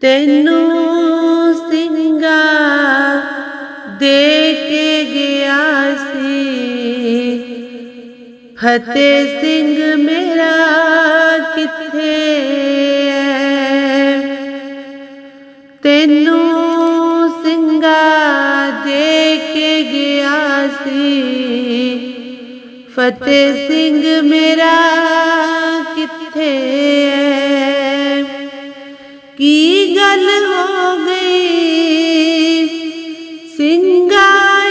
ਤੈਨੂੰ ਸਿੰਘਾ ਦੇ ਕੇ ਗਿਆ ਸੀ। ਫਤਿਹ ਸਿੰਘ ਮੇਰਾ ਕਿੱਥੇ ਤੈਨੂੰ ਸਿੰਘਾ ਦੇ ਕੇ ਗਿਆ ਸੀ। ਫਤਿਹ ਸਿੰਘ ਮੇਰਾ ਕਿੱਥੇ ਗੱਲ ਹੋ ਗਈ ਸਿੰਘਾ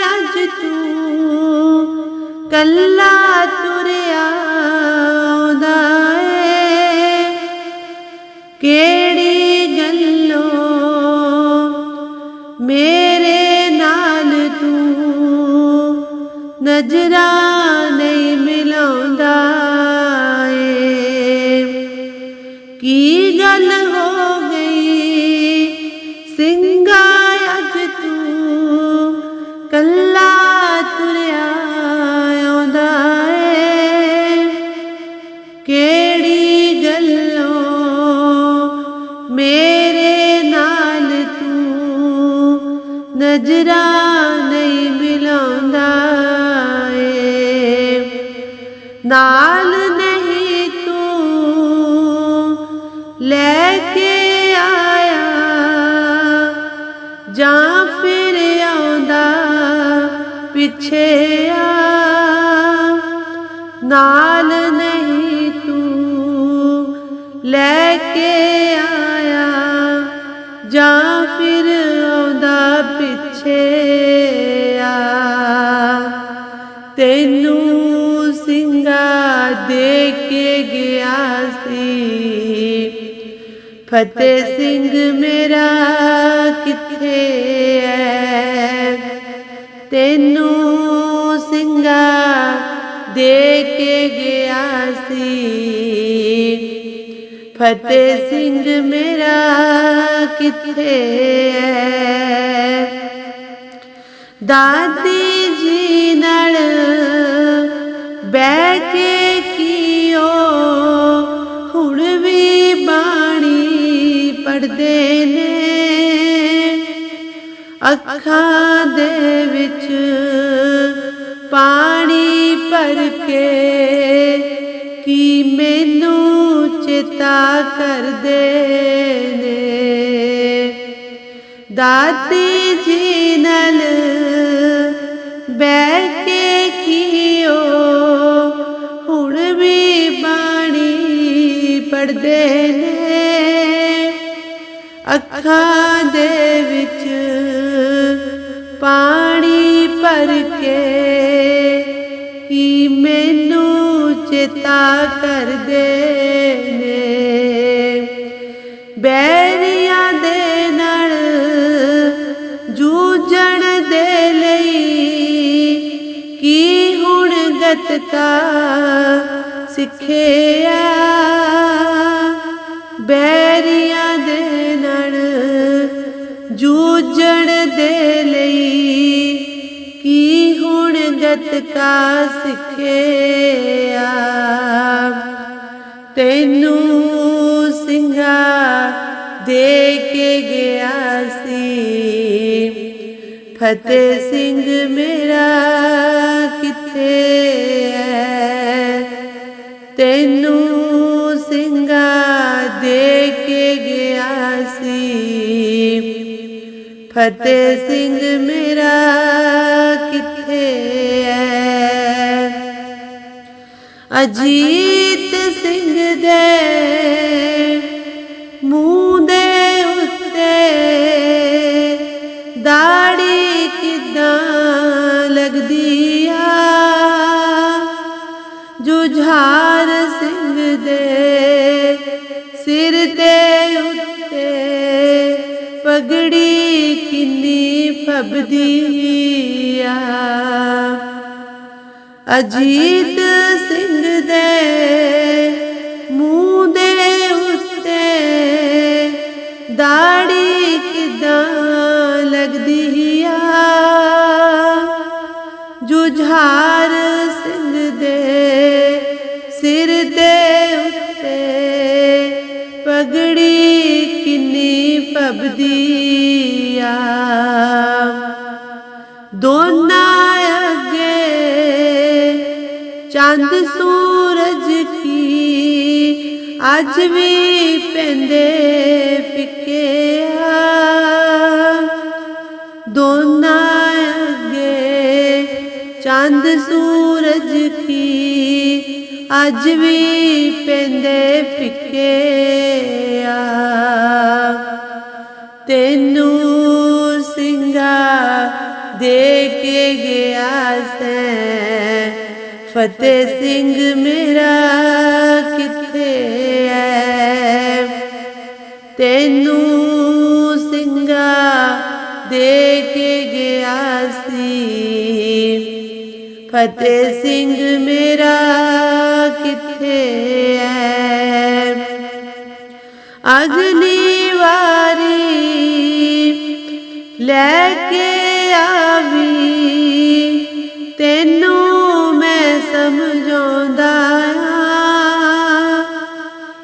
ਅੱਜ ਤੂੰ ਕੱਲਾ ਨਜ਼ਰਾਂ ਨਹੀਂ ਮਿਲਾਉਂਦਾ ਏ। ਨਾਲ ਨਹੀਂ ਤੂੰ ਲੈ ਕੇ ਆਇਆ, ਜਾਂ ਫਿਰ ਆਉਂਦਾ ਪਿੱਛੇ ਆ। ਨਾਲ ਨਹੀਂ ਤੂੰ ਲੈ ਕੇ ਫਤਿਹ ਸਿੰਘ ਮੇਰਾ ਕਿੱਥੇ ਹੈ ਤੈਨੂੰ ਸਿੰਘਾ ਦੇ ਕੇ ਗਿਆ ਸੀ। ਫਤਿਹ ਸਿੰਘ ਮੇਰਾ ਕਿੱਥੇ ਹੈ ਦਾਦੀ ਜੀ ਨਾਲ ਪੜਦੇ ਨੇ ਅੱਖਾਂ ਦੇ ਵਿੱਚ ਪਾਣੀ ਭਰ ਕੇ ਕੀ ਮੈਨੂੰ ਚੇਤਾ ਕਰਦੇ ਨੇ। ਦਾਦੀ ਜੀ ਨਾਲ ਬੈ ਅੱਖਾਂ ਦੇ ਵਿੱਚ ਪਾਣੀ ਭਰ ਕੇ ਕੀ ਮੈਨੂੰ ਚੇਤਾ ਕਰਦੇ ਨੇ? ਬੈਰੀਆਂ ਦੇ ਨਾਲ ਜੂਝਣ ਦੇ ਲਈ ਕੀ ਹੁਣ ਗਤਕਾ ਸਿੱਖਿਆ? ਹੁਣ ਗਤਕਾ ਸਿੱਖਿਆ। ਤੈਨੂੰ ਸਿੰਘਾ ਦੇ ਕੇ ਗਿਆ ਸੀ। ਫਤਿਹ ਸਿੰਘ ਮੇਰਾ ਕਿੱਥੇ ਹੈ ਤੈਨੂੰ ਸਿੰਘਾ ਦੇ ਕੇ ਗਿਆ ਸੀ। ਫਤਿਹ ਸਿੰਘ ਮੇਰਾ ਅਜੀਤ ਸਿੰਘ ਦੇ ਮੂੰਹ ਦੇ ਉੱਤੇ ਦਾੜੀ ਕਿਦਾਂ ਲੱਗਦੀ ਆ? ਜੁਝਾਰ ਸਿੰਘ ਦੇ ਸਿਰ ਦੇ ਉੱਤੇ ਪਗੜੀ ਕਿੰਨੀ ਫਬਦੀ ਆ? ਅਜੀਤ ਸਿੰਘ ਦੇ ਮੂੰਹ ਦੇ ਉੱਤੇ, ਦਾੜੀ ਕਿਦਾਂ ਲੱਗਦੀ ਆ? ਜੁਝਾਰ ਸਿੰਘ ਦੇ ਸਿਰ ਦੇ ਉੱਤੇ, ਪਗੜੀ ਕਿੰਨੀ ਭਬਦੀਆ ਦੋਨਾਂ ਅੱਗੇ ਚੰਦ ਸੂਰਜ ਅੱਜ ਵੀ ਪੈਂਦੇ ਫਿੱਕੇ ਆ। ਦੋਨਾਂ ਅੱਗੇ ਚੰਦ ਸੂਰਜ ਕੀ ਅੱਜ ਵੀ ਪੈਂਦੇ ਫਿੱਕੇ ਆ। ਤੈਨੂੰ ਸਿੰਘਾ ਦੇ ਕੇ ਗਿਆ ਸੈਂ। ਫਤਿਹ ਸਿੰਘ ਮੇਰਾ ਤੈਨੂੰ ਸਿੰਘਾ ਦੇ ਕੇ ਗਿਆ ਸੀ। ਫਤਿਹ ਸਿੰਘ ਮੇਰਾ ਕਿੱਥੇ ਐ? ਅਗਲੀ ਵਾਰੀ ਲੈ ਕੇ ਆਵੀ। ਤੈਨੂੰ ਮੈਂ ਸਮਝਾਉਂਦਾ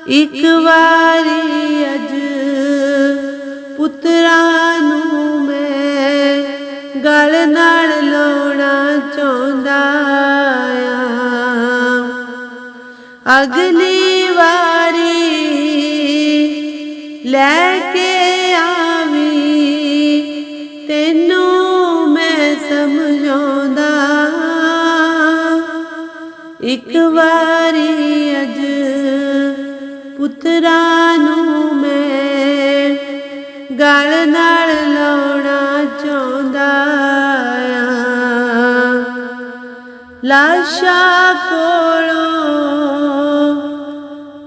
ਇੱਕ ਵਾਰੀ ਗਲ ਨਾਲ ਲਾਉਣਾ ਚਾਹੁੰਦਾ ਆ। ਅਗਲੀ ਵਾਰੀ ਲੈ ਕੇ ਆਵੀ, ਤੈਨੂੰ ਮੈਂ ਸਮਝਾਉਂਦਾ ਇੱਕ ਵਾਰੀ ਅਜ ਪੁੱਤਰਾਂ ਨੂੰ ਮੈਂ ਗਲ ਨਾਲ ਲਾਸ਼ਾ ਕੋਲੋਂ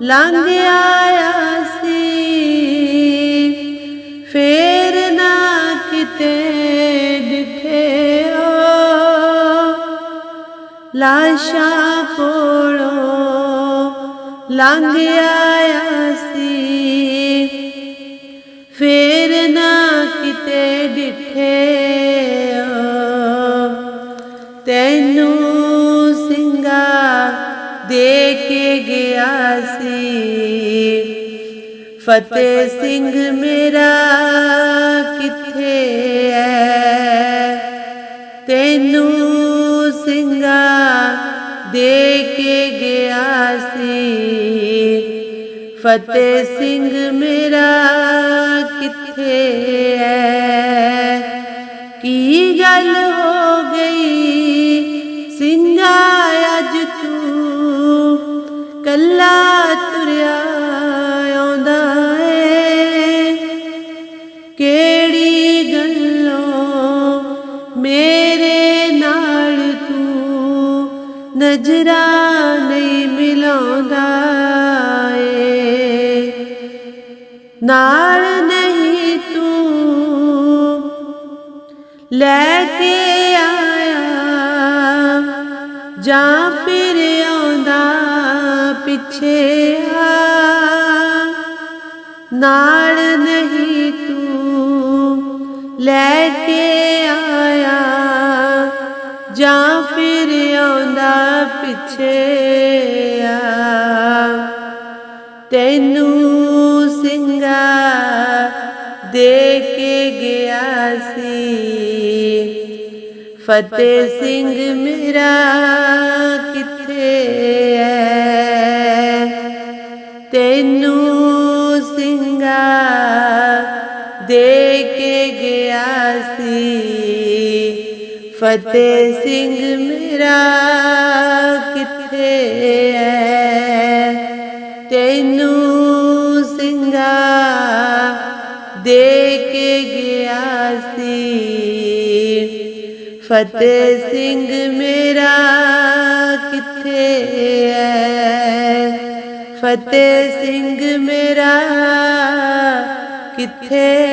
ਲੰਘ ਆਇਆ ਸੀ। ਫੇਰ ਨਾ ਕਿਤੇ ਡਿਠਿਓ ਲਾਸ਼ਾ ਕੋਲੋਂ ਲੰਘ ਆਇਆ ਸੀ। ਫੇਰ ਫਤਿਹ ਸਿੰਘ ਮੇਰਾ ਕਿੱਥੇ ਐ? ਤੈਨੂੰ ਸਿੰਘਾ ਦੇ ਕੇ ਗਿਆ ਸੀ। ਫਤਿਹ ਸਿੰਘ ਮੇਰਾ ਕਿੱਥੇ ਐ? ਕੀ ਗੱਲ ਹੋ ਗਈ? ਸਿੰਘਾ ਮੇਰੇ ਨਾਲ ਤੂੰ ਨਜ਼ਰਾਂ ਨਹੀਂ ਮਿਲਾਉਂਦਾ ਏ। ਨਾਲ ਨਹੀਂ ਤੂੰ ਲੈ ਕੇ ਆਇਆ, ਜਾਂ ਫਿਰ ਆਉਂਦਾ ਪਿੱਛੇ ਆ। ਨਾਲ ਨਹੀਂ ਲੈ ਕੇ ਆਇਆ, ਜਾਂ ਫਿਰ ਆਉਂਦਾ ਪਿੱਛੇ ਆ। ਤੈਨੂੰ ਸਿੰਘਾ ਦੇ ਕੇ ਗਿਆ ਸੀ। ਫਤਿਹ ਸਿੰਘ ਮੇਰਾ ਕਿੱਥੇ ਐ? ਤੈਨੂੰ ਸਿੰਘਾ ਫਤਿਹ ਸਿੰਘ ਮੇਰਾ ਕਿੱਥੇ ਐ? ਤੈਨੂੰ ਸਿੰਘਾ ਦੇ ਕੇ ਗਿਆ ਸੀ। ਫਤਿਹ ਸਿੰਘ ਮੇਰਾ ਕਿੱਥੇ ਐ? ਫਤਿਹ ਸਿੰਘ ਮੇਰਾ ਕਿੱਥੇ